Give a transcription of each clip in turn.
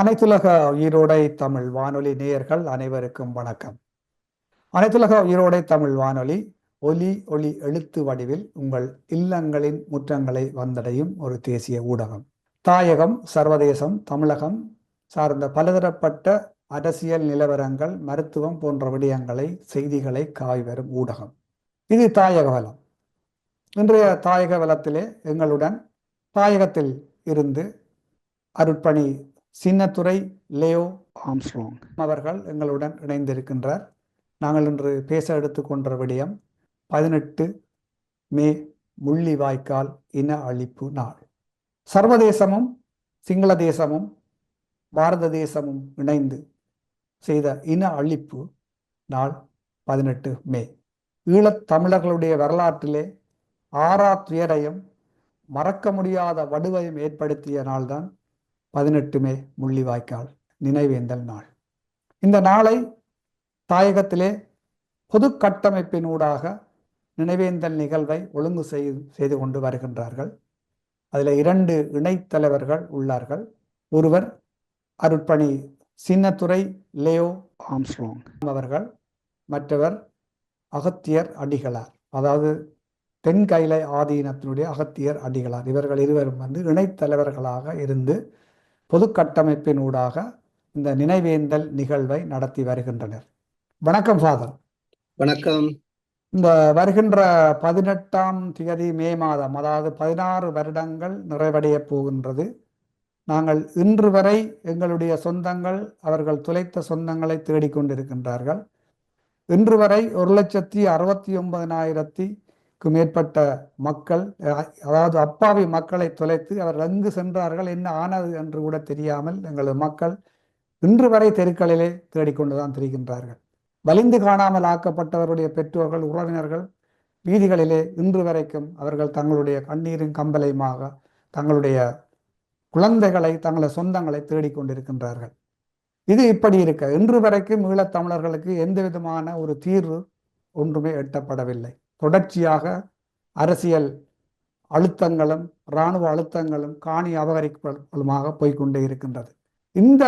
அனைத்துலக உயிரோடை தமிழ் வானொலி நேயர்கள் அனைவருக்கும் வணக்கம். அனைத்துலக உயிரோடை தமிழ் வானொலி ஒலி ஒளி எழுத்து வடிவில் உங்கள் இல்லங்களின் முற்றங்களை வந்தடையும் ஒரு தேசிய ஊடகம். தாயகம் சர்வதேசம் தமிழகம் சார்ந்த பலதரப்பட்ட அரசியல் நிலவரங்கள் மருத்துவம் போன்ற விடயங்களை செய்திகளை காய் வரும் ஊடகம். இது தாயக வலம் இன்றைய தாயக வலத்திலே எங்களுடன் தாயகத்தில் இருந்து அருட்பணி சின்னத்துறை லேயோ ஆம்ஸ்ட்ராங். அவர்கள் எங்களுடன் இணைந்திருக்கின்றார். நாங்கள் இன்று பேச எடுத்துக்கொண்ட விடயம் பதினெட்டு மே முள்ளிவாய்க்கால் இன அழிப்பு நாள். சர்வதேசமும் சிங்கள தேசமும் பாரத தேசமும் இணைந்து செய்த இன அழிப்பு நாள் பதினெட்டு மே. ஈழத் தமிழர்களுடைய வரலாற்றிலே ஆறா துயரையும் மறக்க முடியாத வடுவையும் ஏற்படுத்திய நாள்தான் பதினெட்டு மே முள்ளிவாய்க்கால் நினைவேந்தல் நாள். இந்த நாளை தாயகத்திலே பொது கட்டமைப்பினூடாக நினைவேந்தல் நிகழ்வை ஒழுங்கு செய்து செய்து கொண்டு வருகின்றார்கள். அதில் இரண்டு இணைத்தலைவர்கள் உள்ளார்கள். ஒருவர் அருட்பணி சின்னத்துறை லேயோ ஆம்ஸ்ட்ராங் அவர்கள் மற்றவர் அகத்தியர் அடிகளார். அதாவது தென்கைலை ஆதீனத்தினுடைய அகத்தியர் அடிகளார். இவர்கள் இருவரும் வந்து இணைத்தலைவர்களாக இருந்து பொது கட்டமைப்பினூடாக இந்த நினைவேந்தல் நிகழ்வை நடத்தி வருகின்றனர். வணக்கம் ஃபாதர் வணக்கம். இந்த வருகின்ற பதினெட்டாம் தேதி மே மாதம் அதாவது பதினாறு வருடங்கள் நிறைவடைய போகின்றது. நாங்கள் இன்று வரை எங்களுடைய சொந்தங்கள் அவர்கள் துளைத்த சொந்தங்களை தேடிக்கொண்டிருக்கின்றார்கள். இன்று வரை ஒரு லட்சத்தி அறுபத்தி க்கு மேற்பட்ட மக்கள் அதாவது அப்பாவி மக்களை தொலைத்து அவர் எங்கு சென்றார்கள் என்ன ஆனது என்று கூட தெரியாமல் எங்களது மக்கள் இன்று வரை தெருக்களிலே தேடிக்கொண்டுதான் திரிகின்றார்கள். வலிந்து காணாமல் ஆக்கப்பட்டவருடைய பெற்றோர்கள் உறவினர்கள் வீதிகளிலே இன்று வரைக்கும் அவர்கள் தங்களுடைய கண்ணீரும் கம்பலையுமாக தங்களுடைய குழந்தைகளை தங்களது சொந்தங்களை தேடிக்கொண்டிருக்கின்றார்கள். இது இப்படி இருக்க இன்று வரைக்கும் ஈழத்தமிழர்களுக்கு எந்த விதமான ஒரு தீர்வு ஒன்றுமே எட்டப்படவில்லை. தொடர்ச்சியாக அரசியல் அழுத்தங்களும் இராணுவ அழுத்தங்களும் காணி அபகரிப்புகளுமாக போய்கொண்டே இருக்கின்றது. இந்த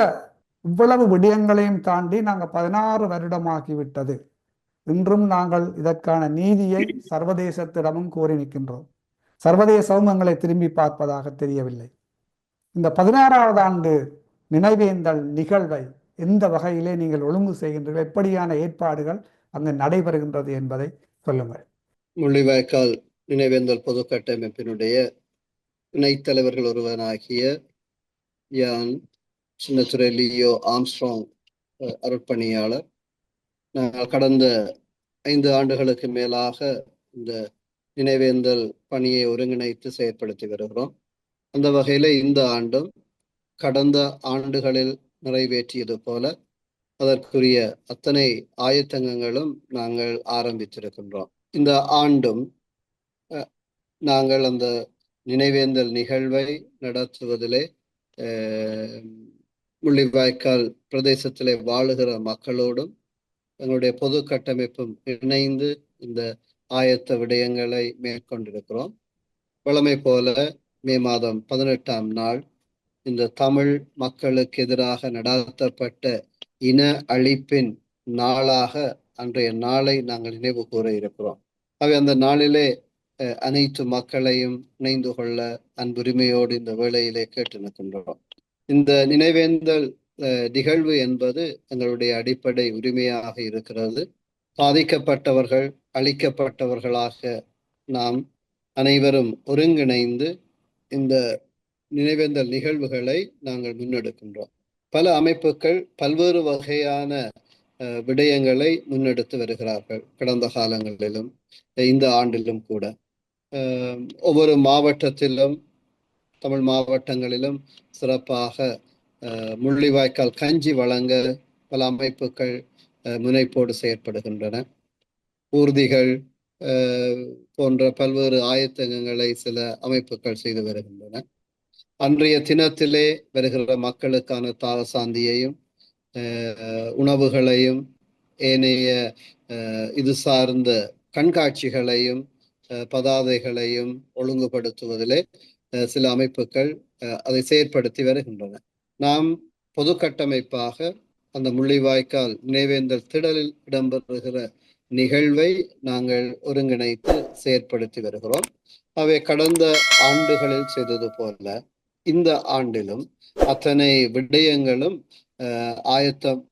இவ்வளவு விடயங்களையும் தாண்டி நாங்கள் பதினாறு வருடமாகிவிட்டது. இன்றும் நாங்கள் இதற்கான நீதியை சர்வதேசத்திடமும் கோரி நிற்கின்றோம். சர்வதேசமும் எங்களை திரும்பி பார்ப்பதாக தெரியவில்லை. இந்த பதினாறாவது ஆண்டு நினைவேந்தல் நிகழ்வை எந்த வகையிலே நீங்கள் ஒழுங்கு செய்கின்றீர்கள் எப்படியான ஏற்பாடுகள் அங்கு நடைபெறுகின்றது என்பதை சொல்லுங்கள். முள்ளிவாய்க்கால் நினைவேந்தல் பொது கட்டமைப்பினுடைய இணைத்தலைவர்கள் ஒருவனாகிய யான் சின்னத்துறை லியோ ஆம்ஸ்ட்ராங் அருட்பணியாளர். நாங்கள் கடந்த ஐந்து ஆண்டுகளுக்கு மேலாக இந்த நினைவேந்தல் பணியை ஒருங்கிணைத்து செயற்படுத்தி வருகிறோம். அந்த வகையில் இந்த ஆண்டும் கடந்த ஆண்டுகளில் நிறைவேற்றியது போல அதற்குரிய அத்தனை ஆயத்தங்கங்களும் நாங்கள் ஆரம்பித்திருக்கின்றோம். இந்த ஆண்டும் நாங்கள் அந்த நினைவேந்தல் நிகழ்வை நடத்துவதிலே முள்ளிவாய்க்கால் பிரதேசத்திலே வாழுகிற மக்களோடும் எங்களுடைய பொது கட்டமைப்பும் இணைந்து இந்த ஆயத்த விடயங்களை மேற்கொண்டிருக்கிறோம். வழமை போல மே மாதம் பதினெட்டாம் நாள் இந்த தமிழ் மக்களுக்கு எதிராக நடத்தப்பட்ட இன அழிப்பின் நாளாக அன்றைய நாளை நாங்கள் நினைவு கூற இருக்கிறோம். அவை அந்த நாளிலே அனைத்து மக்களையும் இணைந்து கொள்ள அன்புரிமையோடு இந்த வேளையிலே கேட்டு நிற்கின்றோம் இந்த நினைவேந்தல் நிகழ்வு என்பது எங்களுடைய அடிப்படை உரிமையாக இருக்கிறது. பாதிக்கப்பட்டவர்கள் அழிக்கப்பட்டவர்களாக நாம் அனைவரும் ஒருங்கிணைந்து இந்த நினைவேந்தல் நிகழ்வுகளை நாங்கள் முன்னெடுக்கின்றோம். பல அமைப்புகள் பல்வேறு வகையான விடயங்களை முன்னெடுத்து வருகிறார்கள் கடந்த காலங்களிலும் இந்த ஆண்டிலும் கூட. ஒவ்வொரு மாவட்டத்திலும் தமிழ் மாவட்டங்களிலும் சிறப்பாக அஹ், முள்ளிவாய்க்கால் கஞ்சி வழங்க பல அமைப்புகள் அஹ், முனைப்போடு செயற்படுகின்றன. ஊர்திகள் போன்ற பல்வேறு ஆயத்தங்களை சில அமைப்புகள் செய்து வருகின்றன. அன்றைய தினத்திலே வருகிற மக்களுக்கான தாரசாந்தியையும் உணவுகளையும் ஏனைய அஹ், இது சார்ந்த கண்காட்சிகளையும் அஹ், பதாதைகளையும் ஒழுங்குபடுத்துவதிலே அஹ், சில அமைப்புகள் அஹ், அதை செயற்படுத்தி வருகின்றன. நாம் பொது கட்டமைப்பாக அந்த முள்ளிவாய்க்கால் நினைவேந்தல் திடலில் இடம்பெறுகிற நிகழ்வை நாங்கள் ஒருங்கிணைத்து செயற்படுத்தி வருகிறோம். அவை கடந்த ஆண்டுகளில் செய்தது போல இந்த ஆண்டிலும் அத்தனை விடயங்களும் அஹ், ஆயத்தம்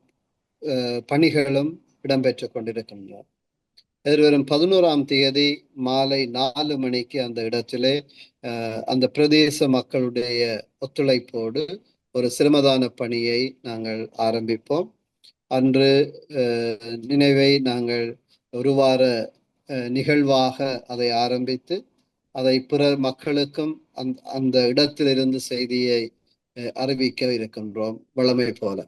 பணிகளும் இடம்பெற்றுக் கொண்டிருக்கின்றன. எதிர்வரும் பதினோராம் தேதி மாலை நாலு மணிக்கு அந்த இடத்திலே அந்த பிரதேச மக்களுடைய ஒத்துழைப்போடு ஒரு சிரமதான பணியை நாங்கள் ஆரம்பிப்போம். அன்று நினைவை நாங்கள் ஒரு வார அஹ், நிகழ்வாக அதை ஆரம்பித்து அதை பிற மக்களுக்கும் அந் அந்த இடத்திலிருந்து செய்தியை அறிவிக்க இருக்கின்றோம் வளமை போல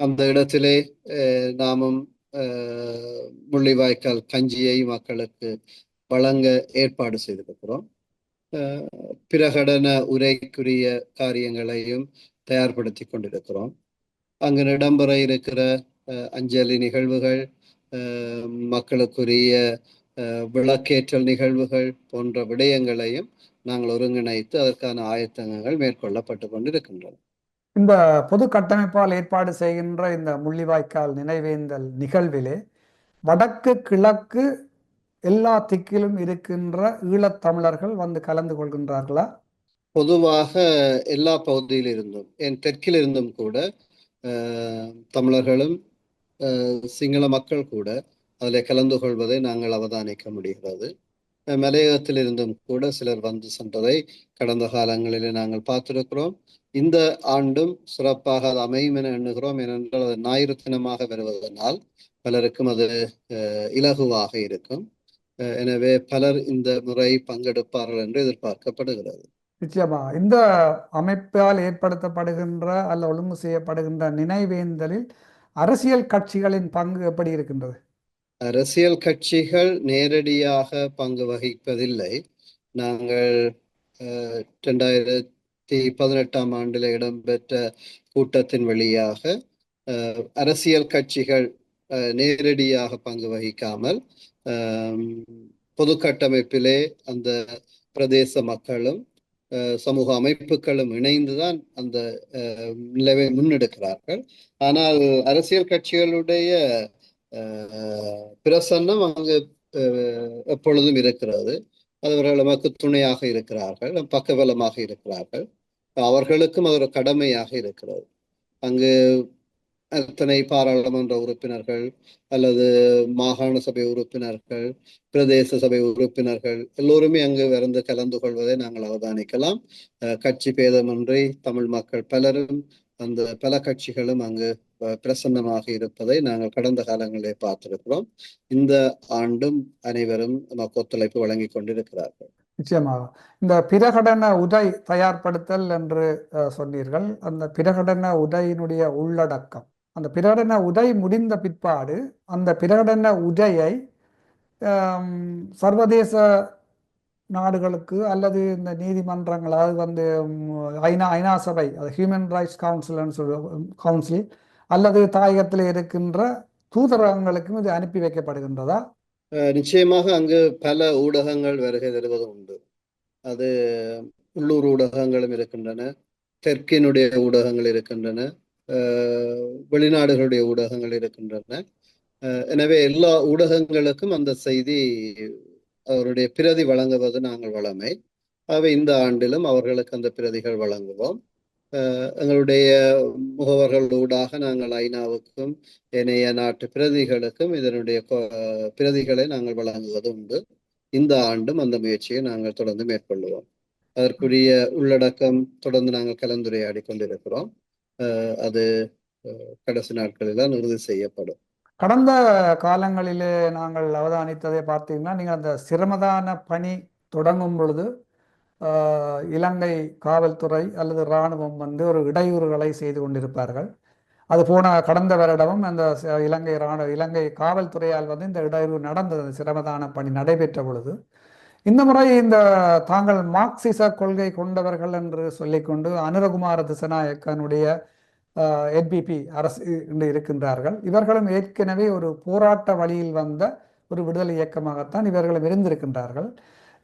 அந்த இடத்திலே அஹ், நாமும் முள்ளிவாய்க்கால் கஞ்சியை மக்களுக்கு வழங்க ஏற்பாடு செய்திருக்கிறோம் பிரகடன உரைக்குரிய காரியங்களையும் தயார்படுத்தி கொண்டிருக்கிறோம் அங்கு இடம்பெற இருக்கிற அஹ், அஞ்சலி நிகழ்வுகள் மக்களுக்குரிய அஹ், விளக்கேற்றல் நிகழ்வுகள் போன்ற விடயங்களையும் நாங்கள் ஒருங்கிணைத்து அதற்கான ஆயத்தங்கள் மேற்கொள்ளப்பட்டு கொண்டிருக்கின்றன. இந்த பொது கட்டமைப்பால் ஏற்பாடு செய்கின்ற இந்த முள்ளிவாய்க்கால் நினைவேந்தல் நிகழ்விலே வடக்கு கிழக்கு எல்லா திக்கிலும் இருக்கின்ற ஈழத்தமிழர்கள் வந்து கலந்து கொள்கின்றார்களா? பொதுவாக எல்லா பகுதியில் இருந்தும் என் தெற்கில் இருந்தும் கூட தமிழர்களும் சிங்கள மக்கள் கூட அதில் கலந்து கொள்வதை நாங்கள் அவதானிக்க முடிகிறது. மலையகத்தில் இருந்தும் கூட சிலர் வந்து சென்றதை கடந்த காலங்களில் நாங்கள் பார்த்திருக்கிறோம். இந்த ஆண்டும் சிறப்பாக அது அமையும் என எண்ணுகிறோம். ஏனென்றால் அது ஞாயிறு தினமாக வருவதனால் பலருக்கும் அது அஹ், இலகுவாக இருக்கும். அஹ், எனவே பலர் இந்த முறை பங்கெடுப்பார்கள் என்று எதிர்பார்க்கப்படுகிறது. நிச்சயமா. இந்த அமைப்பால் ஏற்படுத்தப்படுகின்ற அல்ல ஒழுங்கு செய்யப்படுகின்ற நினைவேந்தலில் அரசியல் கட்சிகளின் பங்கு எப்படி இருக்கின்றது? அரசியல் கட்சிகள் நேரடியாக பங்கு வகிப்பதில்லை. நாங்கள் அஹ், ரெண்டாயிரத்தி பதினெட்டாம் ஆண்டில் இடம்பெற்ற கூட்டத்தின் வழியாக அரசியல் கட்சிகள் நேரடியாக பங்கு வகிக்காமல் பொது கட்டமைப்பிலே அந்த பிரதேச மக்களும் சமூக அமைப்புகளும் இணைந்துதான் அந்த நிலவை முன்னெடுக்கிறார்கள். ஆனால் அரசியல் கட்சிகளுடைய பிரசன்னம் அங்கு எப்பொழுதும் இருக்கிறது. அவர்கள் நமக்கு துணையாக இருக்கிறார்கள் பக்கபலமாக இருக்கிறார்கள். அவர்களுக்கும் அது ஒரு கடமையாக இருக்கிறது. அங்கு அத்தனை பாராளுமன்ற உறுப்பினர்கள் அல்லது மாகாண சபை உறுப்பினர்கள் பிரதேச சபை உறுப்பினர்கள் எல்லோருமே அங்கு வந்து கலந்து கொள்வதை நாங்கள் அவதானிக்கலாம். அஹ், கட்சி பேதமின்றி தமிழ் மக்கள் பலரும் அந்த பல கட்சிகளும் அங்கு பிரசன்னமாக இருப்பதை நாங்கள் கடந்த காலங்களிலே பார்த்திருக்கிறோம். இந்த ஆண்டும் அனைவரும் நமக்கு ஒத்துழைப்பு வழங்கி கொண்டிருக்கிறார்கள். நிச்சயமாக. இந்த பிரகடன உதை தயார்படுத்தல் என்று அஹ், சொன்னீர்கள். அந்த பிரகடன உதையினுடைய உள்ளடக்கம். அந்த பிரகடன உதை முடிந்த பிற்பாடு அந்த பிரகடன உதையை சர்வதேச நாடுகளுக்கு அல்லது இந்த நீதிமன்றங்கள் அதாவது வந்து ஐநா ஐநா சபை அது ஹியூமன் ரைட்ஸ் கவுன்சில்னு சொல்ற கவுன்சில் அல்லது தாயகத்தில் இருக்கின்ற தூதரகங்களுக்கும் இது அனுப்பி வைக்கப்படுகின்றதா? அஹ், நிச்சயமாக அங்கு பல ஊடகங்கள் வருகை தருவது உண்டு. அது உள்ளூர் ஊடகங்களும் இருக்கின்றன தெற்கினுடைய ஊடகங்கள் இருக்கின்றன வெளிநாடுகளுடைய ஊடகங்கள் இருக்கின்றன. எனவே எல்லா ஊடகங்களுக்கும் அந்த செய்தி அவருடைய பிரதி வழங்குவது நாங்கள் வழமை ஆகவே இந்த ஆண்டிலும் அவர்களுக்கு அந்த பிரதிகள் வழங்குவோம். அஹ், எங்களுடைய முகவர்களூடாக நாங்கள் ஐநாவுக்கும் ஏனைய நாட்டு பிரதிகளுக்கும் இதனுடைய பிரதிகளை நாங்கள் வழங்குவது உண்டு. இந்த ஆண்டும் அந்த முயற்சியை நாங்கள் தொடர்ந்து மேற்கொள்ளுவோம். அதற்குரிய உள்ளடக்கம் தொடர்ந்து நாங்கள் கலந்துரையாடி கொண்டிருக்கிறோம். அஹ், அது கடைசி நாட்களில் இறுதி செய்யப்படும். கடந்த காலங்களிலே நாங்கள் அவதானித்ததை பார்த்தீங்கன்னா நீங்கள் அந்த சிரமதான பணி தொடங்கும் பொழுது இலங்கை காவல்துறை அல்லது இராணுவம் வந்து ஒரு இடையூறுகளை செய்து கொண்டிருப்பார்கள். அது போன கடந்த வருடமும் அந்த இலங்கை இராணுவ இலங்கை காவல்துறையால் வந்து இந்த இடையூறு நடந்தது சிரமதான பணி நடைபெற்ற பொழுது. இந்த முறை இந்த தாங்கள் மார்க்சிச கொள்கை கொண்டவர்கள் என்று சொல்லிக்கொண்டு அனுரகுமார திசநாயக்கனுடைய என்பிபி அரசு என்று இருக்கின்றார்கள். இவர்களும் ஏற்கனவே ஒரு போராட்ட வழியில் வந்த ஒரு விடுதலை இயக்கமாகத்தான் இவர்களும் இருந்திருக்கின்றார்கள்.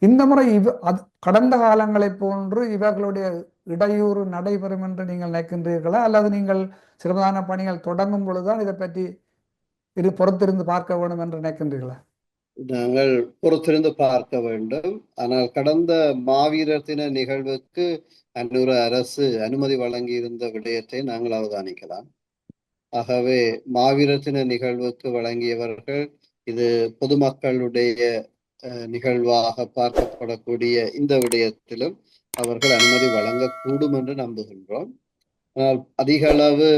இந்த முறை இவ அது கடந்த காலங்களைப் போன்று இவர்களுடைய இடையூறு நடைபெறும் என்று நீங்கள் நினைக்கின்றீர்களா? அல்லது நீங்கள் சிரமதான பணிகள் தொடங்கும் பொழுதுதான் இதை பற்றி இது பொறுத்திருந்து பார்க்க வேண்டும் என்று நினைக்கின்றீர்களா? நாங்கள் பொறுத்திருந்து பார்க்க வேண்டும். ஆனால் கடந்த மாவீரர் தின நிகழ்வுக்கு அன்னொரு அரசு அனுமதி வழங்கியிருந்த விடயத்தை நாங்கள் அவதானிக்கலாம். ஆகவே மாவீரத்தின நிகழ்வுக்கு வழங்கியவர்கள் இது பொதுமக்களுடைய அஹ், நிகழ்வாக பார்க்கப்படக்கூடிய இந்த விடயத்திலும் அவர்கள் அனுமதி வழங்கக்கூடும் என்று நம்புகின்றோம். ஆனால் அதிக அளவு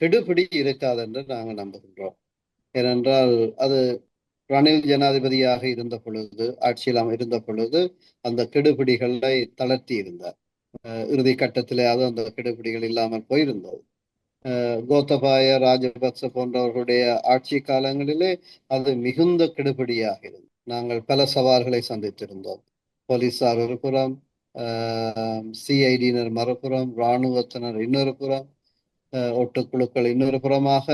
கெடுபிடி இருக்காது என்று நாங்கள் நம்புகின்றோம். ஏனென்றால் அது ரணில் ஜனாதிபதியாக இருந்த பொழுது ஆட்சியில் இருந்த பொழுது அந்த கெடுபிடிகளை தளர்த்தி இருந்தார். அஹ் இறுதி கட்டத்திலேயாவது அந்த கெடுபிடிகள் இல்லாமல் போயிருந்தது. அஹ் கோத்தபாய ராஜபக்ச போன்றவர்களுடைய ஆட்சி காலங்களிலே அது மிகுந்த கெடுபிடியாக இருந்தது நாங்கள் பல சவால்களை சந்தித்திருந்தோம். போலீசார் ஒரு புறம் சிஐடியினர் மறுபுறம் இராணுவத்தினர் இன்னொரு புறம் ஒட்டுக்குழுக்கள் இன்னொரு புறமாக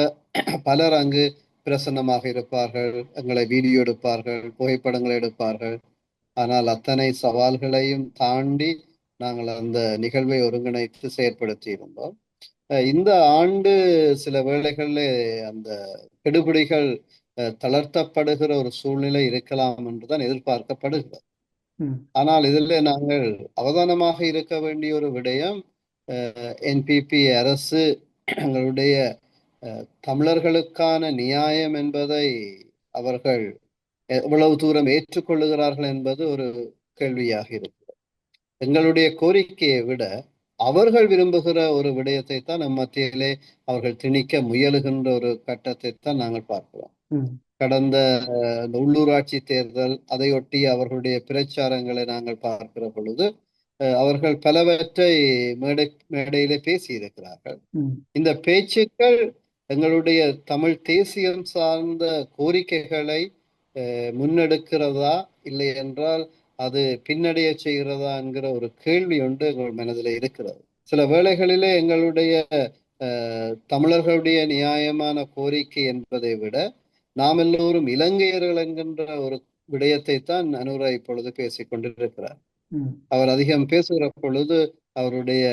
பலர் அங்கு பிரசன்னமாக இருப்பார்கள் எங்களை வீடியோ எடுப்பார்கள் புகைப்படங்களை எடுப்பார்கள். ஆனால் அத்தனை சவால்களையும் தாண்டி நாங்கள் அந்த நிகழ்வை ஒருங்கிணைத்து செயற்படுத்தி இருந்தோம் இந்த ஆண்டு சில வேளைகளில் அந்த கெடுபிடிகள் தளர்த்தப்படுகிற ஒரு சூழ்நிலை இருக்கலாம் என்றுதான் எதிர்பார்க்கப்படுகிறது. ஆனால் இதில் நாங்கள் அவதானமாக இருக்க வேண்டிய ஒரு விடயம் என்பிபி அரசு எங்களுடைய தமிழர்களுக்கான நியாயம் என்பதை அவர்கள் எவ்வளவு தூரம் ஏற்றுக்கொள்ளுகிறார்கள் என்பது ஒரு கேள்வியாக இருக்கிறது எங்களுடைய கோரிக்கையை விட அவர்கள் விரும்புகிற ஒரு விடயத்தை தான் நம் மத்தியிலே அவர்கள் திணிக்க முயலுகின்ற ஒரு கட்டத்தை தான் நாங்கள் பார்க்கிறோம். கடந்த உள்ளூராட்சி தேர்தல் அதையொட்டி அவர்களுடைய பிரச்சாரங்களை நாங்கள் பார்க்கிற பொழுது அவர்கள் பலவற்றை மேடை மேடையிலே பேசியிருக்கிறார்கள். இந்த பேச்சுக்கள் எங்களுடைய தமிழ் தேசியம் சார்ந்த கோரிக்கைகளை முன்னெடுக்கிறதா இல்லை என்றால் அது பின்னடைய செய்கிறதா என்கிற ஒரு கேள்வி ஒன்று எங்கள் மனதில் இருக்கிறது. சில வேளைகளிலே எங்களுடைய தமிழர்களுடைய நியாயமான கோரிக்கை என்பதை விட நாம் எல்லோரும் இலங்கையர்கள் என்கின்ற ஒரு விடயத்தை தான் அனுரா இப்பொழுது பேசிக் கொண்டிருக்கிறார். அவர் அதிகம் பேசுகிற பொழுது அவருடைய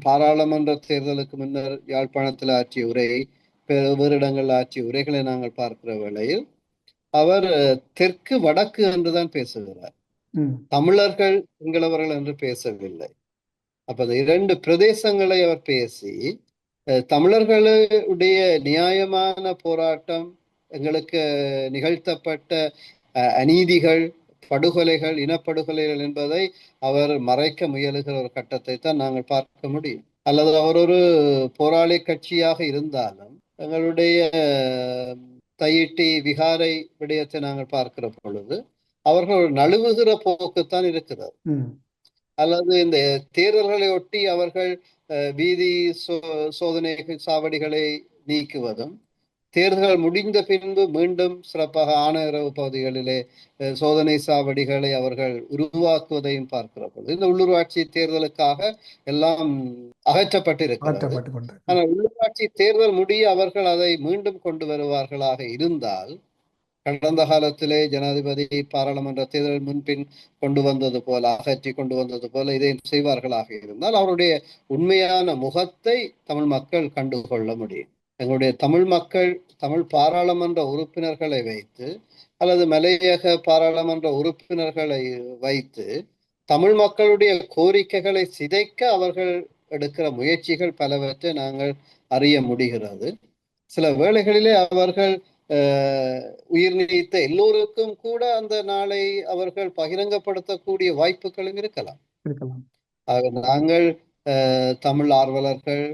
பாராளுமன்ற தேர்தலுக்கு முன்னர் யாழ்ப்பாணத்தில் ஆற்றிய உரையை பிற- வேறு இடங்களில் ஆற்றிய உரைகளை நாங்கள் பார்க்கிற வேளையில் அவர் தெற்கு வடக்கு என்றுதான் பேசுகிறார். தமிழர்கள் சிங்களவர்கள் என்று பேசவில்லை. அப்ப அந்த இரண்டு பிரதேசங்களை அவர் பேசி அஹ், தமிழர்களுடைய நியாயமான போராட்டம் எங்களுக்கு நிகழ்த்தப்பட்ட அநீதிகள் படுகொலைகள் இனப்படுகொலைகள் என்பதை அவர் மறைக்க முயலுகிற ஒரு கட்டத்தை தான் நாங்கள் பார்க்க முடியும். அல்லது அவர் ஒரு போராளி கட்சியாக இருந்தாலும் எங்களுடைய தையிட்டி விகாரை விடயத்தை நாங்கள் பார்க்கிற பொழுது அவர்கள் நழுவுகிற போக்குத்தான் இருக்கிறது அல்லது இந்த தேர்தல்களை ஒட்டி அவர்கள் வீதி சோதனை சாவடிகளை நீக்குவதும் தேர்தல்கள் முடிந்த பின்பு மீண்டும் சிறப்பாக ஆணையரவு பகுதிகளிலே சோதனை சாவடிகளை அவர்கள் உருவாக்குவதையும் பார்க்கிற பொழுது இந்த உள்ளூராட்சி தேர்தலுக்காக எல்லாம் அகற்றப்பட்டிருக்கிறது. ஆனால் உள்ளூராட்சி தேர்தல் முடிய அவர்கள் அதை மீண்டும் கொண்டு வருவார்களாக இருந்தால் கடந்த காலத்திலே ஜனாதிபதி பாராளுமன்ற தேர்தல் முன்பின் கொண்டு வந்தது போல அகற்றி கொண்டு வந்தது போல இதை செய்வார்களாக இருந்தால் அவருடைய உண்மையான முகத்தை தமிழ் மக்கள் கண்டுகொள்ள முடியும். எங்களுடைய தமிழ் மக்கள் தமிழ் பாராளுமன்ற உறுப்பினர்களை வைத்து அல்லது மலையக பாராளுமன்ற உறுப்பினர்களை வைத்து தமிழ் மக்களுடைய கோரிக்கைகளை சிதைக்க அவர்கள் எடுக்கிற முயற்சிகள் பலவற்றை நாங்கள் அறிய முடிகிறது. சில வேளைகளிலே அவர்கள் உயிர் நீத்த எல்லோருக்கும் கூட அந்த நாளை அவர்கள் பகிரங்கப்படுத்தக்கூடிய வாய்ப்புகளும் இருக்கலாம். ஆக நாங்கள் தமிழ் ஆர்வலர்கள்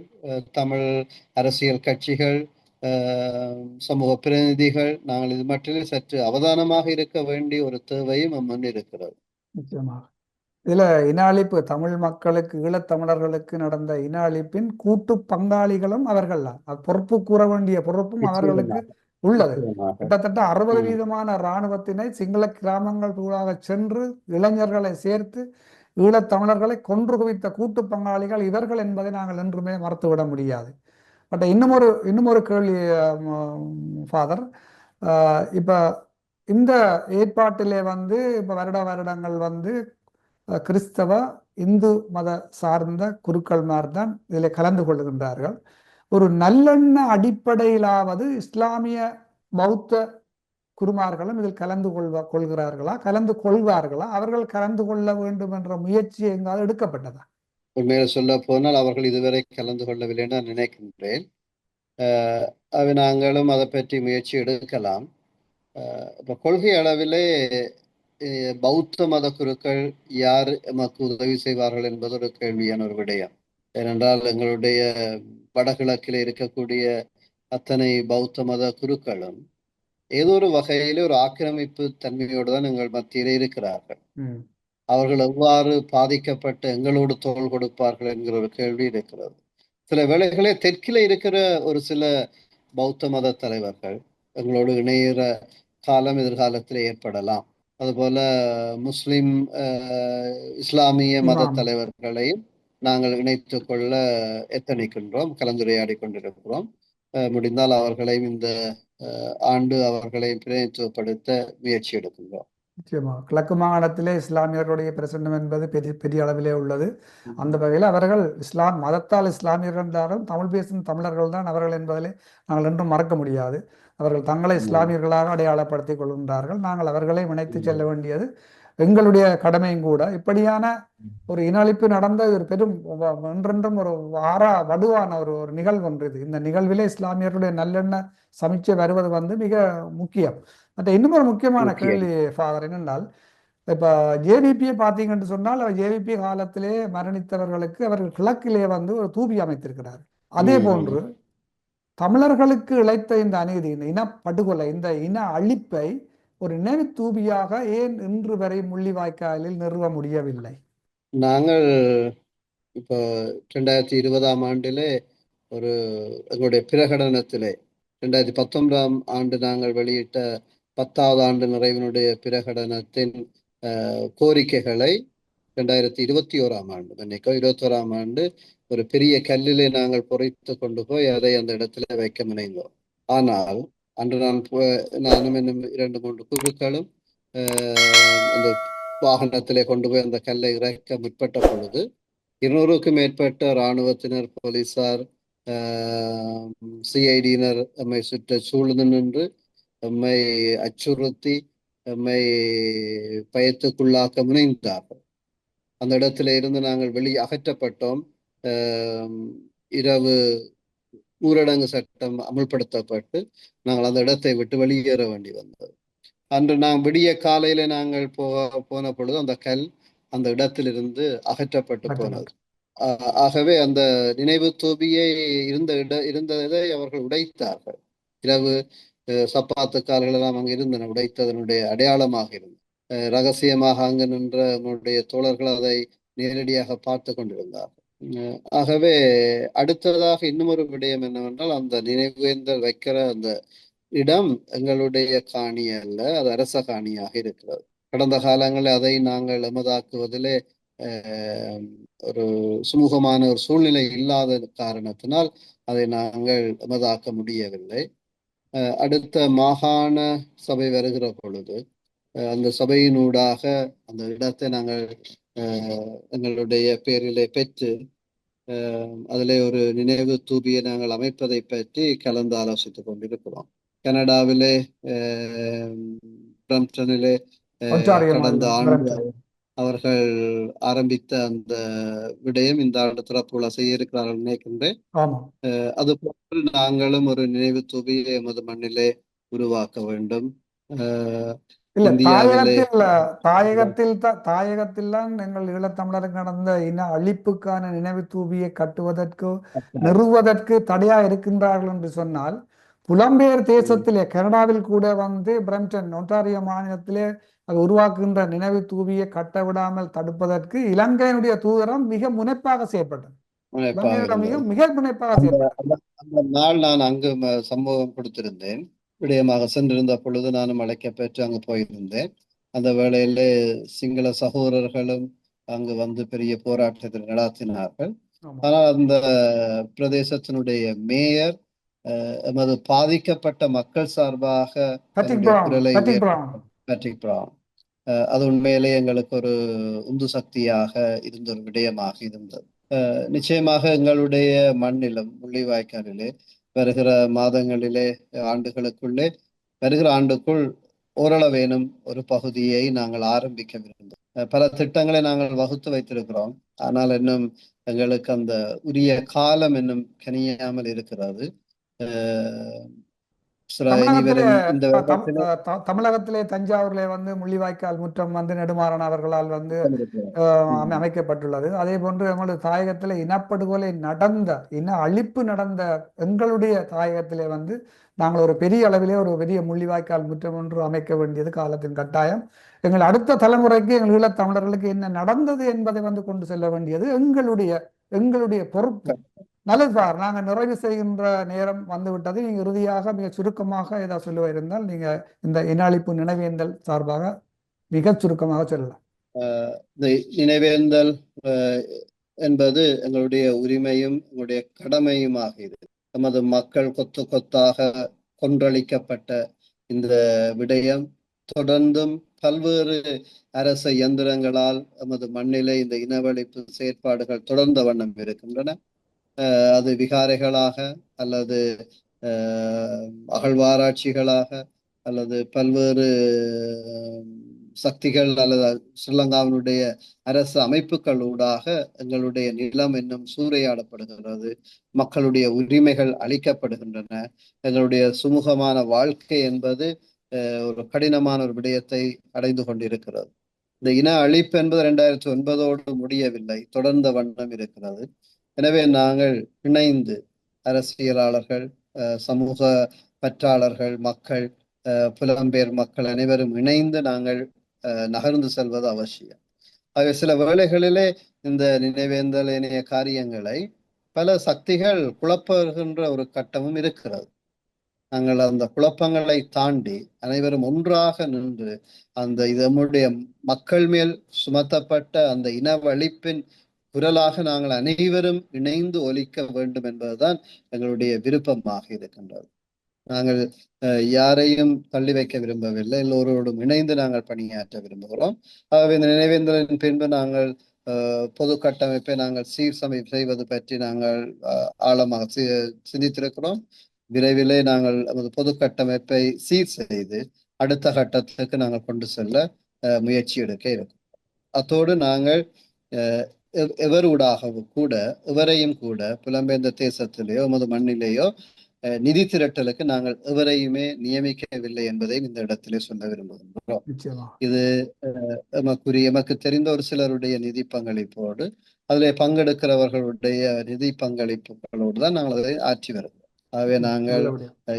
தமிழ் அரசியல் கட்சிகள் சமூக பிரதிநிதிகள் நாங்கள் இது மட்டில் சற்று அவதானமாக இருக்க வேண்டிய ஒரு தேவையும் முன் இருக்கிறது. நிச்சயமாக. இதுல இன அழிப்பு தமிழ் மக்களுக்கு ஈழத்தமிழர்களுக்கு நடந்த இன அழிப்பின் கூட்டு பங்காளிகளும் அவர்கள் பொறுப்பு கூற வேண்டிய பொறுப்பும் அவர்களுக்கு உள்ளது. கிட்டத்தட்ட அறுபது. வீதமான இராணுவத்தினை சிங்கள கிராமங்கள் ஊடாக சென்று இளைஞர்களை சேர்த்து ஈழத்தமிழர்களை கொன்று குவித்த கூட்டு பங்காளிகள் இவர்கள் என்பதை நாங்கள் என்றுமே மறந்துவிட முடியாது பட் இன்னும் ஒரு இன்னும் ஒரு கேள்வி ஃபாதர் இப்போ இந்த ஏற்பாட்டிலே வந்து இப்போ வருட வருடங்கள் வந்து கிறிஸ்தவ இந்து மத சார்ந்த குருக்கள்மார் தான் இதில் கலந்து கொள்ளுகின்றார்கள் ஒரு நல்லெண்ண அடிப்படையிலாவது இஸ்லாமிய பௌத்த குருமார்களும் இதில் கலந்து கொள்வா கொள்கிறார்களா? கலந்து கொள்வார்களா? அவர்கள் கலந்து கொள்ள வேண்டும் என்ற முயற்சி எங்காவது எடுக்கப்பட்டதா? உண்மையில சொல்ல போனால் அவர்கள் இதுவரை கலந்து கொள்ளவில்லை நான் நினைக்கின்றேன். அவை நாங்களும் அதை பற்றி முயற்சி எடுக்கலாம். இப்போ கொள்கை அளவிலே பௌத்த மத குருக்கள் யார் எமக்கு உதவி செய்வார்கள் என்பது ஒரு கேள்வியான ஒரு விடயம். ஏனென்றால் எங்களுடைய வடகிழக்கில் இருக்கக்கூடிய அத்தனை பௌத்த மத குருக்களும் ஏதோ ஒரு வகையிலே ஒரு ஆக்கிரமிப்பு தன்மையோடு தான் எங்கள் மத்தியிலே இருக்கிறார்கள். அவர்கள் எவ்வாறு பாதிக்கப்பட்டு எங்களோடு தோள் கொடுப்பார்கள் என்கிற ஒரு கேள்வி இருக்கிறது. சில வேளைகளே தெற்கில இருக்கிற ஒரு சில பௌத்த மத தலைவர்கள் எங்களோடு இணையிற காலம் எதிர்காலத்தில் ஏற்படலாம். அதுபோல முஸ்லிம் இஸ்லாமிய மத. தலைவர்களையும் நாங்கள் இணைத்துக் கொள்ள எத்தனிக்கின்றோம் கலந்துரையாடி கொண்டிருக்கிறோம் முடிந்தால் அவர்களையும் இந்த ஆண்டு அவர்களையும் பிரதிநிதித்துவப்படுத்த முயற்சி எடுக்கின்றோம். நிச்சயமா. கிழக்கு மாகாணத்திலே இஸ்லாமியர்களுடைய பிரசன்னம் என்பது பெரிய பெரிய அளவிலே உள்ளது. அந்த வகையில் அவர்கள் இஸ்லாம் மதத்தால் இஸ்லாமியர்கள் என்றாலும் தமிழ் பேசும் தமிழர்கள் தான் அவர்கள் என்பதிலே நாங்கள் என்றும் மறக்க முடியாது. அவர்கள் தங்களை இஸ்லாமியர்களாக அடையாளப்படுத்திக் கொள்கின்றார்கள். நாங்கள் அவர்களை இணைத்து செல்ல வேண்டியது எங்களுடைய கடமையும் கூட இப்படியான ஒரு இன அழிப்பு நடந்த ஒரு பெரும் என்றென்றும் ஒரு வாரா வடுவான ஒரு ஒரு நிகழ்வு ஒன்று இது இந்த நிகழ்விலே இஸ்லாமியர்களுடைய நல்லெண்ண சமிச்சை வருவது வந்து மிக முக்கியம் மற்ற இன்னும் ஒரு முக்கியமான முக்கியம். கேள்வி ஃபாதர் என்னென்றால் இப்போ ஜேவிபியை பார்த்தீங்கன்னு சொன்னால் அவர் ஜேவிபி காலத்திலே மரணித்தவர்களுக்கு அவர்கள் கிழக்கிலே வந்து ஒரு தூபி அமைத்திருக்கிறார் அதே. போன்று தமிழர்களுக்கு இழைத்த இந்த அநீதி இந்த இனப்படுகொலை இந்த இன அழிப்பை ஒரு நினைவு தூபியாக ஏன் இன்று வரை முள்ளிவாய்க்காலில் நிறுவ முடியவில்லை? நாங்கள் இப்போ ரெண்டாயிரத்தி இருபதாம் ஆண்டிலே ஒரு எங்களுடைய பிரகடனத்திலே ரெண்டாயிரத்தி பத்தொன்பதாம் ஆண்டு நாங்கள் வெளியிட்ட பத்தாவது ஆண்டு நிறைவினுடைய பிரகடனத்தின் அஹ், கோரிக்கைகளை ரெண்டாயிரத்தி இருபத்தி ஓராம் ஆண்டு இருபத்தி இருபத்தோராம் ஆண்டு ஒரு பெரிய கல்லிலே நாங்கள் பொறித்து கொண்டு போய் அதை அந்த இடத்துல வைக்க முனைந்தோம். ஆனால் அன்று நான் நானும் இன்னும் இரண்டு மூன்று குழுக்களும் அந்த வாகனத்திலே கொண்டு போய் அந்த கல்லை இறக்க முற்பட்ட பொழுது இருநூறுக்கும் மேற்பட்ட இராணுவத்தினர் போலீசார் சிஐடியினர் எம்மை சுற்ற சூழ்ந்து நின்று எம்மை அச்சுறுத்தி எம்மை பயத்துக்குள்ளாக்க முனைந்தார்கள். அந்த இடத்துல இருந்து நாங்கள் வெளியே அகற்றப்பட்டோம். இரவு ஊரடங்கு சட்டம் அமுல்படுத்தப்பட்டு நாங்கள் அந்த இடத்தை விட்டு வெளியேற வேண்டி வந்தது. அன்று நாம் விடிய காலையில நாங்கள் போ போன பொழுது அந்த கல் அந்த இடத்திலிருந்து அகற்றப்பட்டு போனது. ஆகவே அந்த நினைவு தூபியை இருந்த இட இருந்ததை அவர்கள் உடைத்தார்கள். இரவு அஹ், சப்பாத்து கால்கள் எல்லாம் அங்கு இருந்தன உடைத்ததனுடைய அடையாளமாக இருந்தது. ரகசியமாக அங்கு நின்ற நம்முடைய தோழர்கள் அதை நேரடியாக பார்த்து கொண்டிருந்தார்கள். ஆகவே அடுத்ததாக இன்னும் ஒரு விடயம் என்னவென்றால் அந்த நினைவேந்தல் வைக்கிற அந்த இடம் எங்களுடைய காணி அல்ல அது அரச காணியாக இருக்கிறது. கடந்த காலங்களில் அதை நாங்கள் எமதாக்குவதிலே ஒரு சுமூகமான ஒரு சூழ்நிலை இல்லாத காரணத்தினால் அதை நாங்கள் எமதாக்க முடியவில்லை. அஹ், அடுத்த மாகாண சபை வருகிற பொழுது அந்த சபையினூடாக அந்த இடத்தை நாங்கள் எங்களுடைய பேரிலே பெற்று அதிலே ஒரு நினைவு தூபியை நாங்கள் அமைப்பதை பற்றி கலந்து ஆலோசித்துக் கொண்டிருக்கிறோம். கனடாவிலே ஒன்டாரியோ கடந்த ஆண்டு. அவர்கள் ஆரம்பித்த அந்த விடயம் இந்த ஆண்டு திறப்புல செய்ய இருக்கிறார்கள் நினைக்கின்றேன். அஹ், அதுபோன்று நாங்களும் ஒரு நினைவு தூபியை எமது மண்ணிலே உருவாக்க வேண்டும். இல்ல தாயகத்தில் தாயகத்தில் தாயகத்தில் தான் எங்கள் ஈழத்தமிழருக்கு நடந்த இன அழிப்புக்கான நினைவு தூபியை கட்டுவதற்கு நிறுவுவதற்கு தடையா இருக்கின்றார்கள் என்று சொன்னால் புலம்பெயர் தேசத்திலே கனடாவில் கூட வந்து பிரம்டன் ஒன்டாரியோ மாநிலத்திலே அது உருவாக்குகின்ற நினைவு தூவியை கட்ட விடாமல் தடுப்பதற்கு இலங்கையினுடைய தூதரம் மிக முனைப்பாக இலங்கையிடம் மிக முனைப்பாக செயற்பட்டது. அந்த நாள் நான் அங்கு சம்பவம் கொடுத்திருந்தேன். விடயமாக சென்றிருந்த பொழுது நானும் அழைக்கப்பெற்று அங்கு போயிருந்தேன். அந்த வேளையிலே சிங்கள சகோதரர்களும் அங்கு வந்து பெரிய போராட்டத்தை நடாத்தினார்கள். ஆனால் அந்த பிரதேசத்தினுடைய மேயர் எமது பாதிக்கப்பட்ட மக்கள் சார்பாக பேட்ரிக் பிரவுன் அது உண்மையிலே எங்களுக்கு ஒரு உந்து சக்தியாக இருந்த ஒரு விடயமாக இருந்தது. நிச்சயமாக எங்களுடைய மண்ணிலும் முள்ளிவாய்க்காலிலே வருகிற மாதங்களிலே ஆண்டுகளுக்குள்ளே வருகிற ஆண்டுக்குள் ஓரளவேனும் ஒரு பகுதியை நாங்கள் ஆரம்பிக்க விரும்புகிறோம். பல திட்டங்களை நாங்கள் வகுத்து வைத்திருக்கிறோம். ஆனால் இன்னும் எங்களுக்கு அந்த உரிய காலம் இன்னும் கனியாமல் இருக்கிறது. தமிழகத்திலே தஞ்சாவூரிலே வந்து முள்ளிவாய்க்கால் முற்றம் வந்து நெடுமாறன் அவர்களால் வந்து அமைக்கப்பட்டுள்ளது. அதே போன்று எங்களது தாயகத்திலே இனப்படுகொலை நடந்த இன அழிப்பு நடந்த எங்களுடைய தாயகத்திலே வந்து நாங்கள் ஒரு பெரிய அளவிலே ஒரு பெரிய முள்ளிவாய்க்கால் முற்றம் ஒன்று அமைக்க வேண்டியது காலத்தின் கட்டாயம். எங்கள் அடுத்த தலைமுறைக்கு எங்கள் ஈழத் தமிழர்களுக்கு என்ன நடந்தது என்பதை வந்து கொண்டு செல்ல வேண்டியது எங்களுடைய எங்களுடைய பொறுப்பு. நல்லது சார். நாங்க நிறைவு செய்கின்ற நேரம் வந்துவிட்டது. நீங்கள் இறுதியாக மிக சுருக்கமாக ஏதாவது சொல்லுவ இருந்தால் நீங்க இந்த இன அழிப்பு நினைவேந்தல் சார்பாக மிக சுருக்கமாக சொல்லலாம். இந்த நினைவேந்தல் என்பது எங்களுடைய உரிமையும் எங்களுடைய கடமையுமாக இது நமது மக்கள் கொத்து கொத்தாக கொன்றளிக்கப்பட்ட இந்த விடயம் தொடர்ந்தும் பல்வேறு அரச இயந்திரங்களால் நமது மண்ணிலே இந்த இனவழிப்பு செயற்பாடுகள் தொடர்ந்த வண்ணம் இருக்கின்றன. அது விகாரைகளாக அல்லது அகழ்வாராய்ச்சிகளாக அல்லது பல்வேறு சக்திகள் அல்லது ஸ்ரீலங்காவினுடைய அரசு அமைப்புகள் ஊடாக எங்களுடைய நிலம் இன்னும் சூறையாடப்படுகிறது. மக்களுடைய உரிமைகள் அளிக்கப்படுகின்றன. எங்களுடைய சுமூகமான வாழ்க்கை என்பது ஒரு கடினமான ஒரு விடயத்தை அடைந்து கொண்டிருக்கிறது. இந்த இன அழிப்பு என்பது ரெண்டாயிரத்தி ஒன்பதோடு முடியவில்லை. தொடர்ந்த வண்ணம் இருக்கிறது. எனவே நாங்கள் இணைந்து அரசியலாளர்கள் அஹ், சமூக பற்றாளர்கள் மக்கள் அஹ், புலம்பெயர் மக்கள் அனைவரும் இணைந்து நாங்கள் அஹ், நகர்ந்து செல்வது அவசியம். ஆகவே சில வேளைகளிலே இந்த நினைவேந்தல் இணைய காரியங்களை பல சக்திகள் குழப்புகின்ற ஒரு கட்டமும் இருக்கிறது. நாங்கள் அந்த குழப்பங்களை தாண்டி அனைவரும் ஒன்றாக நின்று அந்த இதனுடைய மக்கள் மேல் சுமத்தப்பட்ட அந்த இனவழிப்பின் குரலாக நாங்கள் அனைவரும் இணைந்து ஒலிக்க வேண்டும் என்பதுதான் எங்களுடைய விருப்பமாக இருக்கின்றது. நாங்கள் அஹ், யாரையும் தள்ளி வைக்க விரும்பவில்லை. எல்லோரோடும் இணைந்து நாங்கள் பணியாற்ற விரும்புகிறோம். ஆகவே இந்த நினைவேந்தலின் பின்பு நாங்கள் அஹ், பொது கட்டமைப்பை நாங்கள் சீர் சமை செய்வது பற்றி நாங்கள் அஹ், ஆழமாக சி- சிந்தித்திருக்கிறோம். விரைவிலே நாங்கள் நமது பொது கட்டமைப்பை சீர் செய்து அடுத்த கட்டத்துக்கு நாங்கள் கொண்டு செல்ல அஹ், முயற்சி எடுக்க இருக்கும் அத்தோடு நாங்கள் அஹ், எவரூடாகவும் கூட எவரையும் கூட புலம்பெயர்ந்த தேசத்திலேயோ நமது மண்ணிலேயோ நிதி திரட்டலுக்கு நாங்கள் எவரையுமே நியமிக்கவில்லை என்பதையும் இந்த இடத்திலே சொல்ல விரும்புகின்றோம். இது எமக்குரிய எமக்கு தெரிந்த ஒரு சிலருடைய நிதி பங்களிப்போடு அதிலே பங்கெடுக்கிறவர்களுடைய நிதி பங்களிப்புகளோடு தான் நாங்கள் அதை ஆற்றி வருகிறோம். ஆகவே நாங்கள்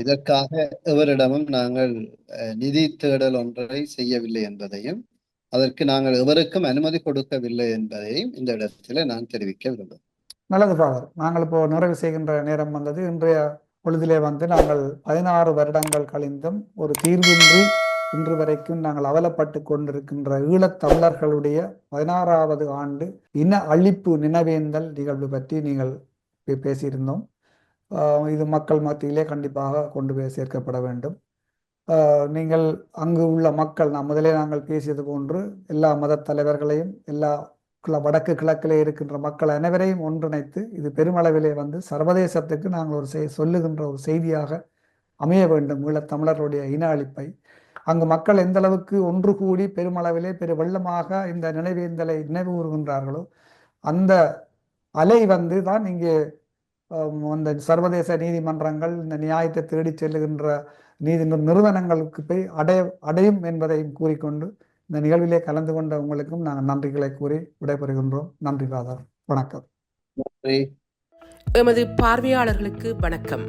இதற்காக எவரிடமும் நாங்கள் நிதி தேடல் ஒன்றை செய்யவில்லை என்பதையும் அதற்கு நாங்கள் எவருக்கும் அனுமதி கொடுக்கவில்லை என்பதையும் இந்த இடத்திலே நான் தெரிவிக்க விரும்புகிறேன். நல்லது ஃபாதர். நாங்கள் இப்போ நிறைவு செய்கின்ற நேரம் வந்தது. இன்றைய பொழுதிலே வந்து நாங்கள் பதினாறு வருடங்கள் கழிந்தும் ஒரு தீர்வின்றி இன்று வரைக்கும் நாங்கள் அவலப்பட்டு கொண்டிருக்கின்ற ஈழத் தமிழர்களுடைய பதினாறாவது ஆண்டு இன அழிப்பு நினைவேந்தல் நிகழ்வு பற்றி நீங்கள் பே- பேசியிருந்தோம். இது மக்கள் மத்தியிலே கண்டிப்பாக கொண்டு போய் சேர்க்கப்பட வேண்டும். நீங்கள் அங்கு உள்ள மக்கள் நான் முதலே நாங்கள் பேசியது போன்று எல்லா மத தலைவர்களையும் எல்லா வடக்கு கிழக்கிலே இருக்கின்ற மக்கள் அனைவரையும் ஒன்றிணைத்து இது பெருமளவிலே வந்து சர்வதேசத்துக்கு நாங்கள் ஒரு செய் சொல்லுகின்ற ஒரு செய்தியாக அமைய வேண்டும். ஈழத் தமிழர்களுடைய இன அழிப்பை. அங்கு மக்கள் எந்த அளவுக்கு ஒன்று கூடி பெருமளவிலே பெரு வெள்ளமாக இந்த நினைவேந்தலை நினைவு கூறுகின்றார்களோ அந்த அலை வந்து தான் இங்கே அந்த சர்வதேச நீதிமன்றங்கள் இந்த நியாயத்தை தேடிச் செல்லுகின்ற நீதி நிறு- நிறுவனங்களுக்கு போய் அடைய அடையும் என்பதையும் கூறிக்கொண்டு இந்த நிகழ்விலே கலந்து கொண்ட உங்களுக்கும் நாங்கள் நன்றிகளை கூறி விடைபெறுகின்றோம். நன்றி ஃபாதர் வணக்கம். எமது பார்வையாளர்களுக்கு வணக்கம்.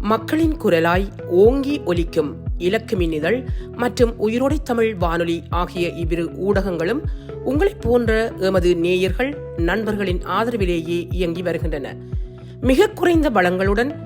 மக்களின் குரலாய் ஓங்கி ஒலிக்கும் இலக்கு மின்னிதழ் மற்றும் உயிரோடை தமிழ் வானொலி ஆகிய இவ்விரு ஊடகங்களும் உங்களைப் போன்ற எமது நேயர்கள் நண்பர்களின் ஆதரவிலேயே இயங்கி வருகின்றன. மிக குறைந்த வளங்களுடன்